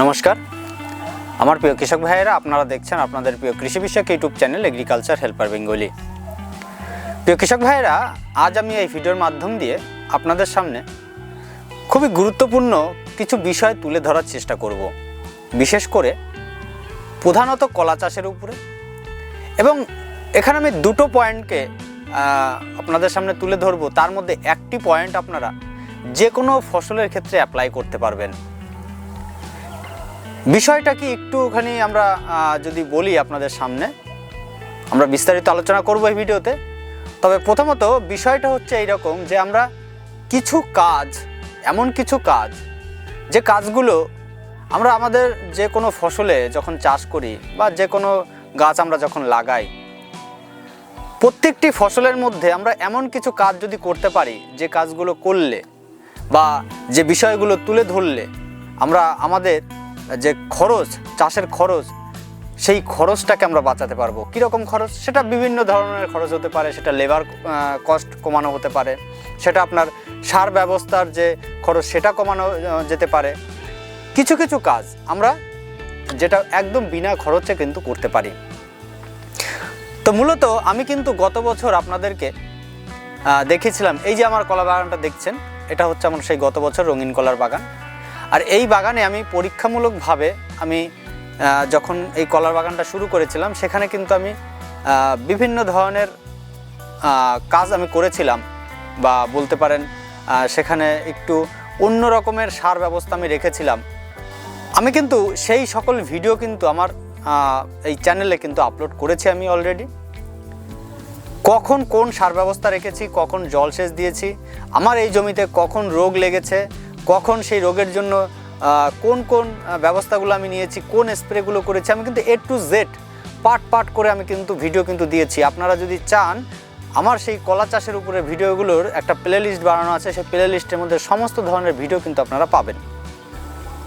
নমস্কার। আমার প্রিয় কৃষক ভাইয়েরা, আপনারা দেখছেন আপনাদের প্রিয় কৃষি বিষয়ক YouTube channel agriculture helper Bengali প্রিয় কৃষক ভাইয়েরা, আজ আমি এই ভিডিওর মাধ্যম দিয়ে আপনাদের সামনে খুবই গুরুত্বপূর্ণ কিছু বিষয় তুলে ধরার চেষ্টা করব। বিশেষ করে প্রধানত কলা চাষের উপরে। এবং এখানে আমি দুটো পয়েন্টকে আপনাদের সামনে তুলে ধরবো। তার মধ্যে একটি পয়েন্ট আপনারা যে কোনো ফসলের ক্ষেত্রে অ্যাপ্লাই করতে পারবেন। বিষয়টা কি একটুখানি আমরা যদি বলি আপনাদের সামনে, আমরা বিস্তারিত আলোচনা করব এই ভিডিওতে। তবে প্রথমত বিষয়টা হচ্ছে এইরকম যে আমরা কিছু কাজ, এমন কিছু কাজ, যে কাজগুলো আমরা আমাদের যে কোনো ফসলে যখন চাষ করি বা যে কোনো গাছ আমরা যখন লাগাই, প্রত্যেকটি ফসলের মধ্যে আমরা এমন কিছু কাজ যদি করতে পারি, যে কাজগুলো করলে বা যে বিষয়গুলো তুলে ধরলে, আমরা আমাদের যে খরচ, চাষের খরচ, সেই খরচটাকে আমরা বাঁচাতে পারব। কীরকম খরচ? সেটা বিভিন্ন ধরনের খরচ হতে পারে, সেটা লেবার কস্ট কমানো হতে পারে, সেটা আপনার সার ব্যবস্থার যে খরচ, সেটা কমানো যেতে পারে। কিছু কিছু কাজ আমরা যেটা একদম বিনা খরচে কিন্তু করতে পারি। তো মূলত আমি কিন্তু গত বছর আপনাদেরকে দেখেছিলাম এই যে আমার কলা বাগানটা দেখছেন, এটা হচ্ছে আমার সেই গত বছর রঙিন কলার বাগান। আর এই বাগানে আমি পরীক্ষামূলকভাবে আমি যখন এই কলার বাগানটা শুরু করেছিলাম, সেখানে কিন্তু আমি বিভিন্ন ধরনের কাজ আমি করেছিলাম বা বলতে পারেন সেখানে একটু অন্য রকমের সার ব্যবস্থা আমি রেখেছিলাম। আমি কিন্তু সেই সকল ভিডিও কিন্তু আমার এই চ্যানেলে কিন্তু আপলোড করেছি আমি অলরেডি। কখন কোন সার ব্যবস্থা রেখেছি, কখন জলসেচ দিয়েছি, আমার এই জমিতে কখন রোগ লেগেছে কখন সেই রোগের জন্য কোন কোন ব্যবস্থাগুলো আমি নিয়েছি, কোন স্প্রেগুলো করেছি, আমি কিন্তু A to Z part part করে আমি কিন্তু ভিডিও কিন্তু দিয়েছি। আপনারা যদি চান, আমার সেই কলা চাষের উপরে ভিডিওগুলোর একটা প্লে লিস্ট বানানো আছে, সেই প্লে লিস্টের মধ্যে সমস্ত ধরনের ভিডিও কিন্তু আপনারা পাবেন।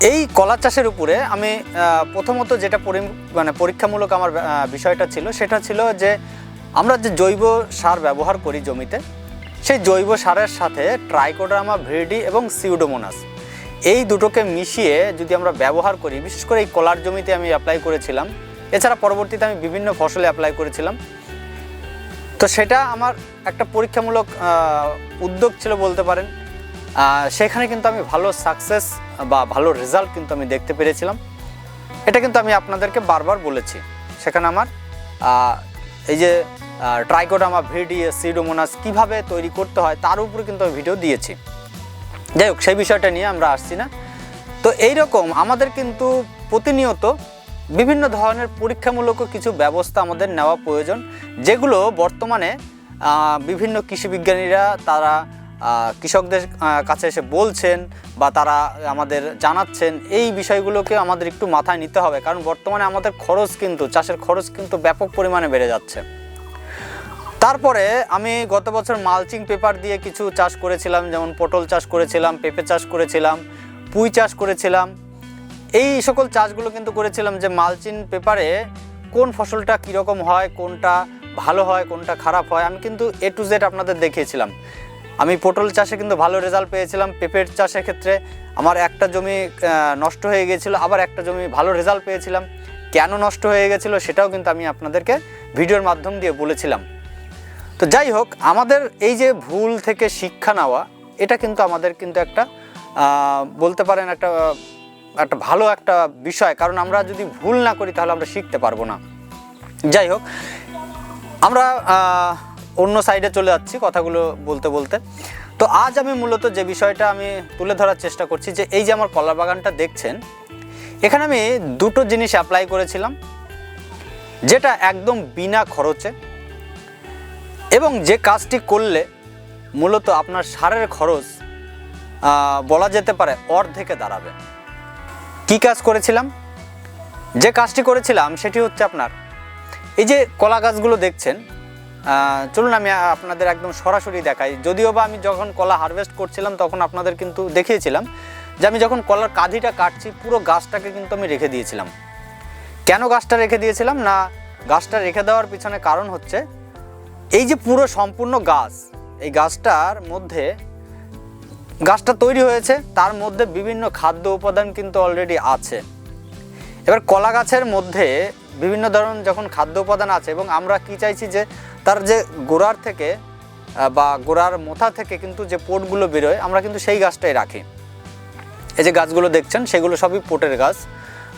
এই কলা চাষের উপরে আমি প্রথমত যেটা মানে পরীক্ষামূলক আমার বিষয়টা ছিল, সেটা ছিল যে আমরা যে জৈব সার ব্যবহার করি জমিতে সেই জৈব সারের সাথে ট্রাইকোড্রামা ভিডি এবং সিউডোমোনাস এই দুটোকে মিশিয়ে যদি আমরা ব্যবহার করি, বিশেষ করে এই কলার জমিতে আমি অ্যাপ্লাই করেছিলাম, এছাড়া পরবর্তীতে আমি বিভিন্ন ফসলে অ্যাপ্লাই করেছিলাম। তো সেটা আমার একটা পরীক্ষামূলক উদ্যোগ ছিল বলতে পারেন। সেখানে কিন্তু আমি ভালো সাকসেস বা ভালো রেজাল্ট কিন্তু আমি দেখতে পেরেছিলাম। এটা কিন্তু আমি আপনাদেরকে বারবার বলেছি। সেখানে আমার এই যে ট্রাইকোডামা ভিডি সিডোমোনাস কীভাবে তৈরি করতে হয় তার উপরে কিন্তু আমি ভিডিও দিয়েছি। যাই হোক, সেই বিষয়টা নিয়ে আমরা আসছি না। তো এই রকম আমাদের কিন্তু প্রতিনিয়ত বিভিন্ন ধরনের পরীক্ষামূলক কিছু ব্যবস্থা আমাদের নেওয়া প্রয়োজন, যেগুলো বর্তমানে বিভিন্ন কৃষি বিজ্ঞানীরা তারা কৃষকদের কাছে এসে বলছেন বা তারা আমাদের জানাচ্ছেন, এই বিষয়গুলোকে আমাদের একটু মাথায় নিতে হবে। কারণ বর্তমানে আমাদের খরচ কিন্তু, চাষের খরচ কিন্তু ব্যাপক পরিমাণে বেড়ে যাচ্ছে। তারপরে আমি গত বছর মালচিং পেপার দিয়ে কিছু চাষ করেছিলাম, যেমন পটল চাষ করেছিলাম, পেঁপে চাষ করেছিলাম, পুঁই চাষ করেছিলাম। এই সকল চাষগুলো কিন্তু করেছিলাম যে মালচিং পেপারে কোন ফসলটা কীরকম হয়, কোনটা ভালো হয়, কোনটা খারাপ হয়, আমি কিন্তু এ টু জেড আপনাদের দেখিয়েছিলাম। আমি পটল চাষে কিন্তু ভালো রেজাল্ট পেয়েছিলাম, পেঁপের চাষের ক্ষেত্রে আমার একটা জমি নষ্ট হয়ে গিয়েছিল, আবার একটা জমি ভালো রেজাল্ট পেয়েছিলাম। কেন নষ্ট হয়ে গেছিল সেটাও কিন্তু আমি আপনাদেরকে ভিডিওর মাধ্যম দিয়ে বলেছিলাম। তো যাই হোক, আমাদের এই যে ভুল থেকে শিক্ষা নেওয়া, এটা কিন্তু আমাদের কিন্তু একটা বলতে পারেন একটা একটা ভালো একটা বিষয়। কারণ আমরা যদি ভুল না করি, তাহলে আমরা শিখতে পারব না। যাই হোক, আমরা অন্য সাইডে চলে যাচ্ছি কথাগুলো বলতে বলতে। তো আজ আমি মূলত যে বিষয়টা আমি তুলে ধরার চেষ্টা করছি, যে এই যে আমার কলা বাগানটা দেখছেন, এখানে আমি দুটো জিনিস অ্যাপ্লাই করেছিলাম, যেটা একদম বিনা খরচে এবং যে কাজটি করলে মূলত আপনার সারের খরচ বলা যেতে পারে অর্ধেকে দাঁড়াবে। কি কাজ করেছিলাম? যে কাজটি করেছিলাম সেটি হচ্ছে আপনার, এই যে কলা গাছগুলো দেখছেন চলুন আমি আপনাদের একদম সরাসরি দেখাই। যদিও বা আমি যখন কলা হারভেস্ট করছিলাম তখন আপনাদের কিন্তু দেখিয়েছিলাম যে আমি যখন কলার কাঁধিটা কাটছি, পুরো গাছটাকে কিন্তু আমি রেখে দিয়েছিলাম। কেন গাছটা রেখে দিয়েছিলাম? না, গাছটা রেখে দেওয়ার পিছনে কারণ হচ্ছে এই যে পুরো সম্পূর্ণ গাছ, এই গাছটার মধ্যে, গাছটা তৈরি হয়েছে, তার মধ্যে বিভিন্ন খাদ্য উপাদান কিন্তু অলরেডি আছে। এবার কলা গাছের মধ্যে বিভিন্ন ধরনের যখন খাদ্য উপাদান আছে, এবং আমরা কি চাইছি যে তার যে গোড়ার থেকে বা গোড়ার মোথা থেকে কিন্তু যে পোটগুলো বেরোয়, আমরা কিন্তু সেই গাছটাই রাখি। এই যে গাছগুলো দেখছেন, সেগুলো সবই পোটের গাছ,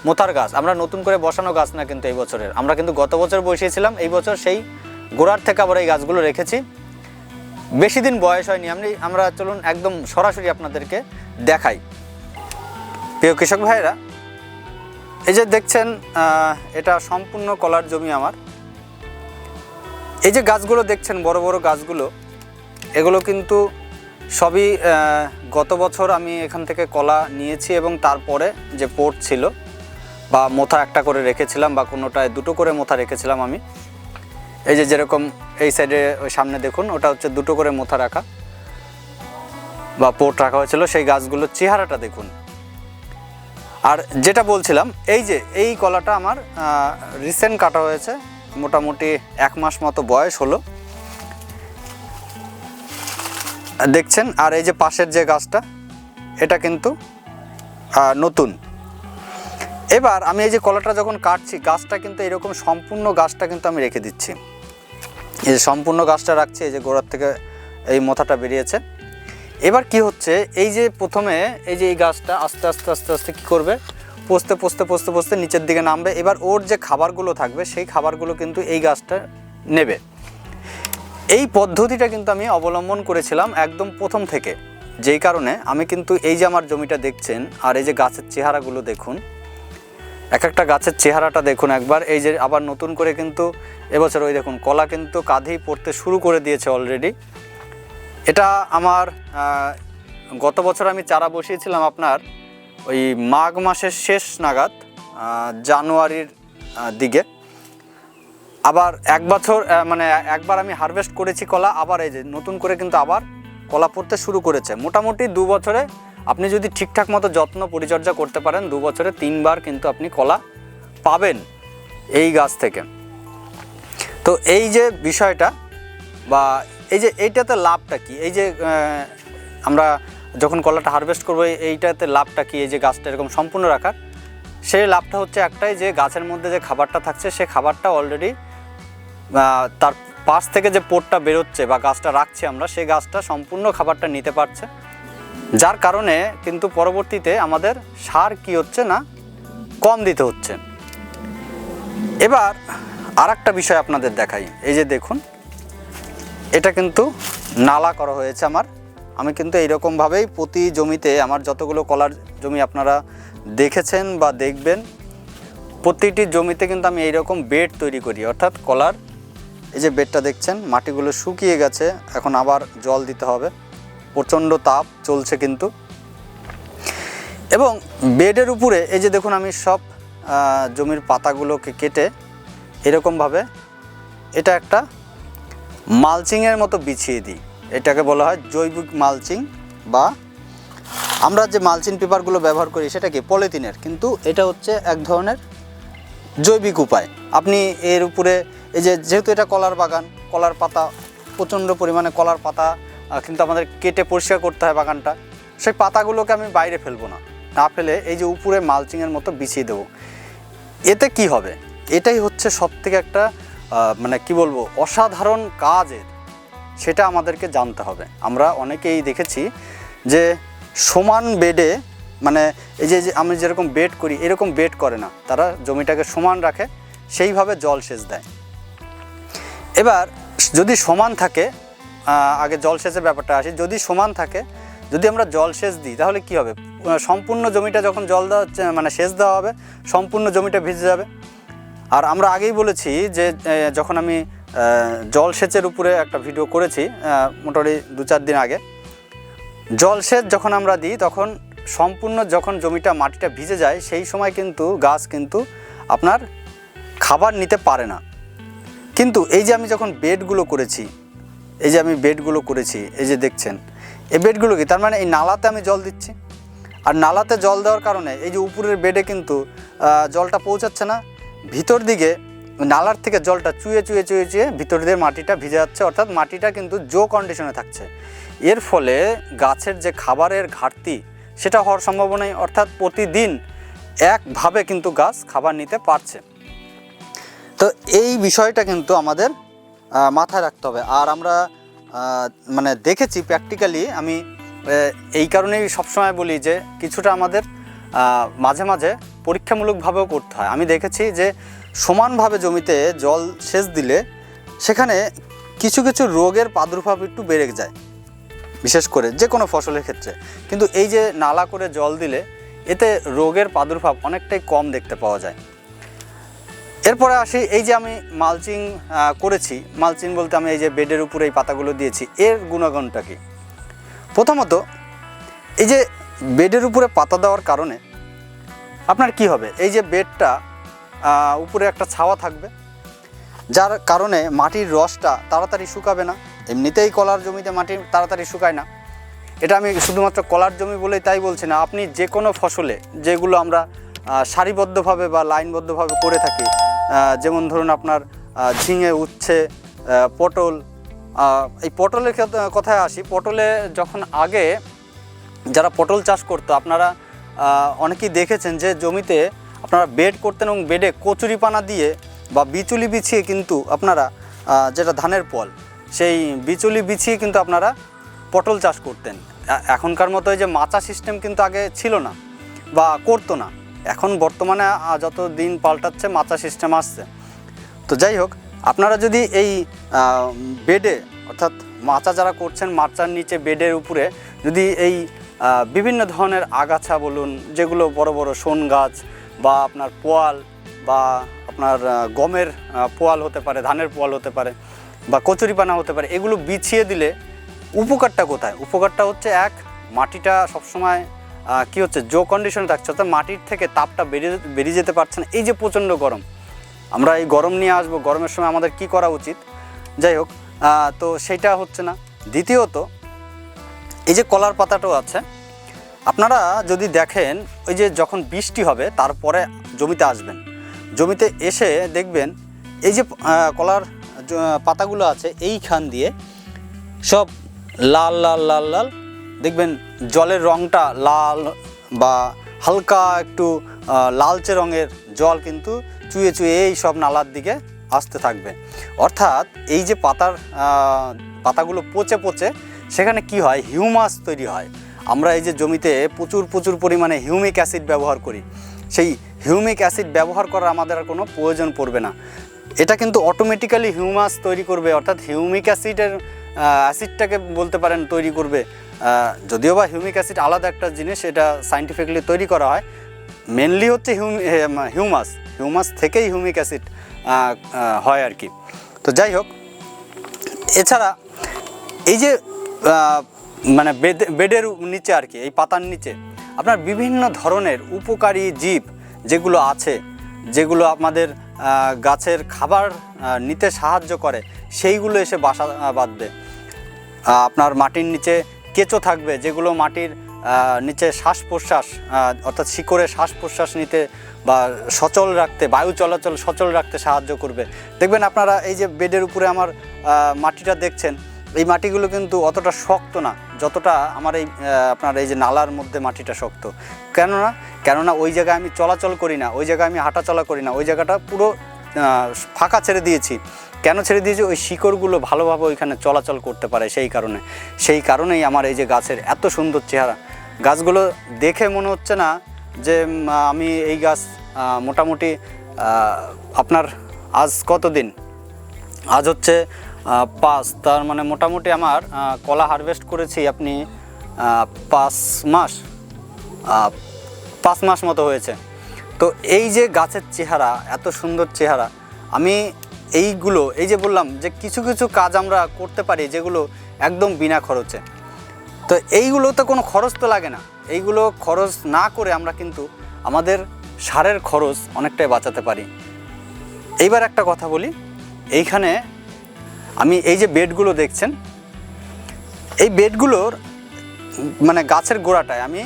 মোথার গাছ। আমরা নতুন করে বসানো গাছ না কিন্তু এই বছরের। আমরা কিন্তু গত বছর বসিয়েছিলাম, এই বছর সেই গোড়ার থেকে আবার এই গাছগুলো রেখেছি। বেশি দিন বয়স হয়নি আমি আমরা চলুন একদম সরাসরি আপনাদেরকে দেখাই। প্রিয় কৃষক ভাইরা এই যে দেখছেন এটা সম্পূর্ণ কলার জমি আমার। এই যে গাছগুলো দেখছেন, বড় বড় গাছগুলো, এগুলো কিন্তু সবই গত বছর আমি এখান থেকে কলা নিয়েছি এবং তারপরে যে পোর্ট ছিল, বা মোথা একটা করে রেখেছিলাম, বা কোনোটায় দুটো করে মোথা রেখেছিলাম আমি এই যে যেরকম এই সাইডে ওই সামনে দেখুন, ওটা হচ্ছে দুটো করে মোথা রাখা বা পোর্ট রাখা হয়েছিল, সেই গাছগুলোর চেহারাটা দেখুন। আর যেটা বলছিলাম, এই যে এই কলাটা আমার রিসেন্ট কাটা হয়েছে, মোটামুটি এক মাস মতো বয়স হলো। দেখছেন, আর এই যে পাশের যে গাছটা, এটা কিন্তু নতুন। এবার আমি এই যে কলাটা যখন কাটছি, গাছটা কিন্তু এরকম সম্পূর্ণ গাছটা কিন্তু আমি রেখে দিচ্ছি। এই যে সম্পূর্ণ গাছটা রাখছি, এই যে গোড়ার থেকে এই মোথাটা বেরিয়েছে। এবার কি হচ্ছে, এই যে প্রথমে এই যে এই গাছটা আস্তে আস্তে আস্তে আস্তে কী করবে? পোস্তে পোস্তে পোস্তে পোস্তে নিচের দিকে নামবে। এবার ওর যে খাবারগুলো থাকবে, সেই খাবারগুলো কিন্তু এই গাছটা নেবে। এই পদ্ধতিটা কিন্তু আমি অবলম্বন করেছিলাম একদম প্রথম থেকে। যেই কারণে আমি কিন্তু এই যে আমার জমিটা দেখছেন আর এই যে গাছের চেহারাগুলো দেখুন এক একটা গাছের চেহারাটা দেখুন একবার। এই যে আবার নতুন করে কিন্তু এবছর ওই দেখুন, কলা কিন্তু কাঁধেই পড়তে শুরু করে দিয়েছে অলরেডি এটা আমার গত বছর আমি চারা বসিয়েছিলাম আপনার ওই মাঘ মাসের শেষ নাগাদ জানুয়ারির দিকে। আবার এক বছর মানে একবার আমি হারভেস্ট করেছি কলা, আবার এই যে নতুন করে কিন্তু আবার কলা পড়তে শুরু করেছে। মোটামুটি দু বছরে আপনি যদি ঠিকঠাক মতো যত্ন পরিচর্যা করতে পারেন, দু বছরে তিনবার কিন্তু আপনি কলা পাবেন এই গাছ থেকে। তো এই যে বিষয়টা বা এই যে এইটাতে লাভটা কি? এই যে আমরা যখন কলাটা হারভেস্ট করব এইটাতে লাভটা কি? এই যে গাছটা এরকম সম্পূর্ণ রাখার। সেই লাভটা হচ্ছে একটাই যে গাছের মধ্যে যে খাবারটা থাকছে, সে খাবারটা অলরেডি তার পাশ থেকে যে পোটটা বেরোচ্ছে বা গাছটা রাখছি আমরা সেই গাছটা সম্পূর্ণ খাবারটা নিতে পারছে। যার কারণে কিন্তু পরবর্তীতে আমাদের সার কি হচ্ছে না, কম দিতে হচ্ছে। এবার আর একটা বিষয় আপনাদের দেখাই। এই যে দেখুন, এটা কিন্তু নালা করা হয়েছে আমার। আমি কিন্তু এইরকমভাবেই প্রতি জমিতে আমার যতগুলো কলার জমি আপনারা দেখেছেন বা দেখবেন, প্রতিটি জমিতে কিন্তু আমি এইরকম বেড তৈরি করি। অর্থাৎ কলার, এই যে বেডটা দেখছেন, মাটিগুলো শুকিয়ে গেছে, এখন আবার জল দিতে হবে। প্রচণ্ড তাপ চলছে কিন্তু। এবং বেডের উপরে, এই যে দেখুন আমি সব জমির পাতাগুলোকে কেটে এরকমভাবে এটা একটা মালচিংয়ের মতো বিছিয়ে দিই। এটাকে বলা হয় জৈবিক মালচিং বা আমরা যে মালচিং পেপারগুলো ব্যবহার করি সেটা কি? পলিথিনের। কিন্তু এটা হচ্ছে এক ধরনের জৈবিক উপায়। আপনি এর উপরে, এই যে যেহেতু এটা কলার বাগান, কলার পাতা, প্রচণ্ড পরিমাণে কলার পাতা কিন্তু আমাদের কেটে পরিষ্কার করতে হয় বাগানটা। সেই পাতাগুলোকে আমি বাইরে ফেলব না। না ফেলে এই যে উপরে মালচিংয়ের মতো বিছিয়ে দেবো। এতে কি হবে? এটাই হচ্ছে সব থেকে একটা মানে কি বলব, অসাধারণ কাজের। সেটা আমাদেরকে জানতে হবে। আমরা অনেকেই দেখেছি যে সমান বেডে মানে এই যে আমি যেরকম বেড করি, এরকম বেড করে না। তারা জমিটাকে সমান রাখে, সেইভাবে জল সেচ দেয়। এবার যদি সমান থাকে আগে জলসেচের ব্যাপারটা আসি। যদি সমান থাকে, যদি আমরা জল সেচ দিই, তাহলে কি হবে? সম্পূর্ণ জমিটা যখন জল দেওয়া মানে সেচ দেওয়া হবে, সম্পূর্ণ জমিটা ভিজে যাবে। আর আমরা আগেই বলেছি যে যখন আমি জলসেচের উপরে একটা ভিডিও করেছি মোটামুটি দু চার দিন আগে, জলসেচ যখন আমরা দিই, তখন সম্পূর্ণ যখন জমিটা, মাটিটা ভিজে যায়, সেই সময় কিন্তু গাছ কিন্তু আপনার খাবার নিতে পারে না। কিন্তু এই যে আমি যখন বেডগুলো করেছি এই যে আমি বেডগুলো করেছি, এই যে দেখছেন, এই বেডগুলো কি? তার মানে এই নালাতে আমি জল দিচ্ছি? আর নালাতে জল দেওয়ার কারণে এই যে উপরের বেডে কিন্তু জলটা পৌঁছাচ্ছে না। ভিতর দিকে নালার থেকে জলটা চুয়ে চুয়ে চুয়ে চুয়ে ভিতর দিয়ে মাটিটা ভিজে যাচ্ছে, অর্থাৎ মাটিটা কিন্তু জো কন্ডিশনে থাকছে। এর ফলে গাছের যে খাবারের ঘাটতি, সেটা হওয়ার সম্ভাবনাই, অর্থাৎ প্রতিদিন একভাবে কিন্তু গাছ খাবার নিতে পারছে। তো এই বিষয়টা কিন্তু আমাদের মাথায় রাখতে হবে। আর আমরা মানে দেখেছি প্র্যাকটিক্যালি আমি এই কারণেই সবসময় বলি যে কিছুটা আমাদের মাঝে মাঝে পরীক্ষামূলকভাবেও করতে হয়। আমি দেখেছি যে সমানভাবে জমিতে জল সেচ দিলে সেখানে কিছু কিছু রোগের প্রাদুর্ভাব একটু বেড়ে যায়, বিশেষ করে যে কোনো ফসলের ক্ষেত্রে। কিন্তু এই যে নালা করে জল দিলে, এতে রোগের প্রাদুর্ভাব অনেকটাই কম দেখতে পাওয়া যায়। এরপরে আসি, এই যে আমি মালচিং করেছি। মালচিং বলতে আমি এই যে বেডের উপরে এই পাতাগুলো দিয়েছি, এর গুণাগুণটা কি? প্রথমত, এই যে বেডের উপরে পাতা দেওয়ার কারণে আপনার কি হবে? এই যে বেডটা উপরে একটা ছাওয়া থাকবে, যার কারণে মাটির রসটা তাড়াতাড়ি শুকাবে না। এমনিতেই কলার জমিতে মাটি তাড়াতাড়ি শুকায় না। এটা আমি শুধুমাত্র কলার জমি বলেই তাই বলছি না। আপনি যে কোনো ফসলে যেগুলো আমরা সারিবদ্ধভাবে বা লাইনবদ্ধভাবে করে থাকি যেমন ধরুন আপনার ঝিঙে উচ্ছে পটল এই পটলের কথায় আসি, পটলে যখন আগে যারা পটল চাষ করতো, আপনারা অনেকেই দেখেছেন যে জমিতে আপনারা বেড করতেন এবং বেডে কচুরিপানা দিয়ে বা বিচুলি বিছিয়ে কিন্তু আপনারা যেটা ধানের পল সেই বিচুলি বিছিয়ে কিন্তু আপনারা পটল চাষ করতেন। এখনকার মতো যে মাচা সিস্টেম কিন্তু আগে ছিল না বা করতো না। এখন বর্তমানে যত দিন পাল্টাচ্ছে, মাচা সিস্টেম আসছে। তো যাই হোক, আপনারা যদি এই বেডে, অর্থাৎ মাচা যারা করছেন, মাচার নিচে বেডের উপরে, যদি এই বিভিন্ন ধরনের আগাছা বলুন, যেগুলো বড় বড় শোন গাছ বা আপনার পোয়াল বা আপনার গমের পোয়াল হতে পারে, ধানের পোয়াল হতে পারে বা কচুরিপানা হতে পারে, এগুলো বিছিয়ে দিলে উপকারটা কোথায়? উপকারটা হচ্ছে এক, মাটিটা সবসময় কি হচ্ছে? জো কন্ডিশনে থাকছে, অর্থাৎ মাটির থেকে তাপটা বেরিয়ে বেরিয়ে যেতে পারছে না। এই যে প্রচণ্ড গরম, আমরা এই গরম নিয়ে আসব। গরমের সময় আমাদের কি করা উচিত? যাই হোক তো সেটা হচ্ছে না। দ্বিতীয়ত, এই যে কলার পাতাটাও আছে, আপনারা যদি দেখেন, ওই যে যখন বৃষ্টি হবে, তারপরে জমিতে আসবেন। জমিতে এসে দেখবেন, এই যে কলার পাতাগুলো আছে, এইখান দিয়ে সব লাল লাল লাল লাল দেখবেন জলের রঙটা লাল বা হালকা একটু লালচে রঙের জল কিন্তু চুয়ে চুয়ে এই সব নালার দিকে আসতে থাকবে। অর্থাৎ এই যে পাতার পাতাগুলো পচে পচে, সেখানে কি হয়? হিউমাস তৈরি হয়। আমরা এই যে জমিতে প্রচুর প্রচুর পরিমাণে হিউমিক অ্যাসিড ব্যবহার করি। সেই হিউমিক অ্যাসিড ব্যবহার করার আমাদের আর কোনো প্রয়োজন পড়বে না। এটা কিন্তু অটোমেটিক্যালি হিউমাস তৈরি করবে, অর্থাৎ হিউমিক অ্যাসিডের অ্যাসিডটাকে বলতে পারেন তৈরি করবে। যদিও বা হিউমিক অ্যাসিড আলাদা একটা জিনিস, এটা সাইন্টিফিকলি তৈরি করা হয়। মেনলি হচ্ছে হিউমাস হিউমাস থেকেই হিউমিক অ্যাসিড হয় আর কি। তো যাই হোক, এছাড়া এই যে মানে বেদ- বেডের নিচে আর কি, এই পাতার নিচে, আপনার বিভিন্ন ধরনের উপকারী জীব যেগুলো আছে, যেগুলো আমাদের গাছের খাবার নিতে সাহায্য করে, সেইগুলো এসে বাসা বাঁধবে। আপনার মাটির নিচে কেঁচো থাকবে, যেগুলো মাটির নিচে শ্বাস প্রশ্বাস অর্থাৎ শিকড়ে শ্বাস প্রশ্বাস নিতে বা সচল রাখতে, বায়ু চলাচল সচল রাখতে সাহায্য করবে। দেখবেন আপনারা এই যে বেডের উপরে আমার মাটিটা দেখছেন, এই মাটিগুলো কিন্তু অতটা শক্ত না, যতটা আমার এই আপনার এই যে নালার মধ্যে মাটিটা শক্ত। কেননা কেননা ওই জায়গায় আমি চলাচল করি না, ওই জায়গায় আমি হাঁটাচলা করি না, ওই জায়গাটা পুরো ফাঁকা ছেড়ে দিয়েছি। কেন ছেড়ে দিয়েছি? ওই শিকড়গুলো ভালোভাবে ওইখানে চলাচল করতে পারে সেই কারণে। সেই কারণেই আমার এই যে গাছের এত সুন্দর চেহারা। গাছগুলো দেখে মনে হচ্ছে না যে আমি এই গাছ মোটামুটি আপনার আজ কত দিন আজ হচ্ছে পাঁচ। তার মানে মোটামুটি আমার কলা হারভেস্ট করেছি আপনি পাঁচ মাস পাঁচ মাস মতো হয়েছে। তো এই যে গাছের চেহারা, এত সুন্দর চেহারা, আমি এইগুলো, এই যে বললাম যে কিছু কিছু কাজ আমরা করতে পারি যেগুলো একদম বিনা খরচে। তো এইগুলোতে কোনো খরচ তো লাগে না। এইগুলো খরচ না করে আমরা কিন্তু আমাদের সারের খরচ অনেকটাই বাঁচাতে পারি। এইবার একটা কথা বলি, এইখানে আমি এই যে বেডগুলো দেখছেন, এই বেডগুলোর মানে গাছের গোড়াটায় আমি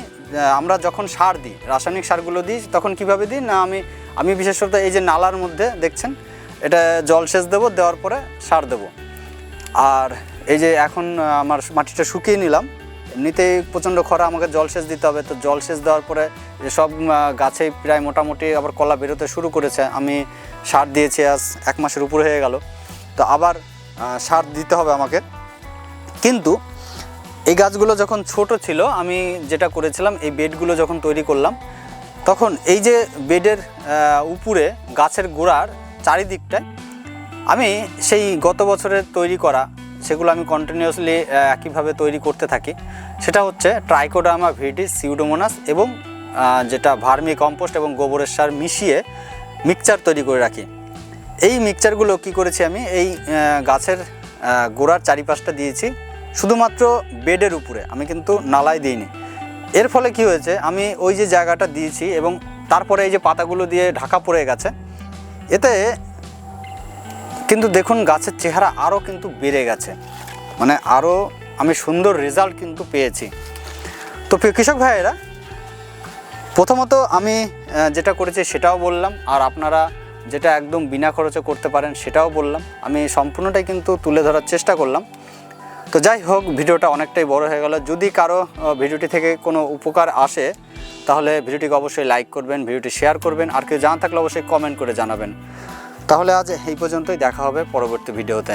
আমরা যখন সার দিই, রাসায়নিক সারগুলো দিই, তখন কীভাবে দিই? না আমি আমি বিশেষত এই যে নালার মধ্যে দেখছেন এটা জল সেচ দেবো, দেওয়ার পরে সার দেবো। আর এই যে এখন আমার মাটিটা শুকিয়ে নিলাম, এমনিতেই প্রচণ্ড খরা, আমাকে জলসেচ দিতে হবে। তো জলসেচ দেওয়ার পরে সব গাছেই প্রায় মোটামুটি আবার কলা বেরোতে শুরু করেছে। আমি সার দিয়েছি আজ এক মাসের উপরে হয়ে গেল। তো আবার সার দিতে হবে আমাকে। কিন্তু এই গাছগুলো যখন ছোট ছিল, আমি যেটা করেছিলাম, এই বেডগুলো যখন তৈরি করলাম, তখন এই যে বেডের উপরে গাছের গোড়ার চারিদিকটায়। আমি সেই গত বছরের তৈরি করা, সেগুলো আমি কন্টিনিউয়াসলি একইভাবে তৈরি করতে থাকি। সেটা হচ্ছে ট্রাইকোডামা ভিডি সিউডোমোনাস এবং যেটা ভার্মি কম্পোস্ট এবং গোবরের সার মিশিয়ে মিক্সচার তৈরি করে রাখি। এই মিক্সচারগুলো কি করেছি আমি? এই গাছের গোড়ার চারিপাশটা দিয়েছি। শুধুমাত্র বেডের উপরে, আমি কিন্তু নালায় দিইনি। এর ফলে কি হয়েছে? আমি ওই যে জায়গাটা দিয়েছি এবং তারপরে এই যে পাতাগুলো দিয়ে ঢাকা পড়ে গেছে এতে কিন্তু দেখুন গাছের চেহারা আরও কিন্তু বেড়ে গেছে। মানে আরও আমি সুন্দর রেজাল্ট কিন্তু পেয়েছি। তো প্রিয় কৃষক ভাইয়েরা, প্রথমত আমি যেটা করেছি সেটাও বললাম, আর আপনারা যেটা একদম বিনা খরচে করতে পারেন সেটাও বললাম। আমি সম্পূর্ণটাই কিন্তু তুলে ধরার চেষ্টা করলাম। তো যাই হোক, ভিডিওটা অনেকটাই বড় হয়ে গেল। যদি কারও ভিডিওটি থেকে কোনো উপকার আসে তাহলে ভিডিওটিকে অবশ্যই লাইক করবেন, ভিডিওটি শেয়ার করবেন, আর কেউ জানা থাকলে অবশ্যই কমেন্ট করে জানাবেন। তাহলে আজ এই পর্যন্তই, দেখা হবে পরবর্তী ভিডিওতে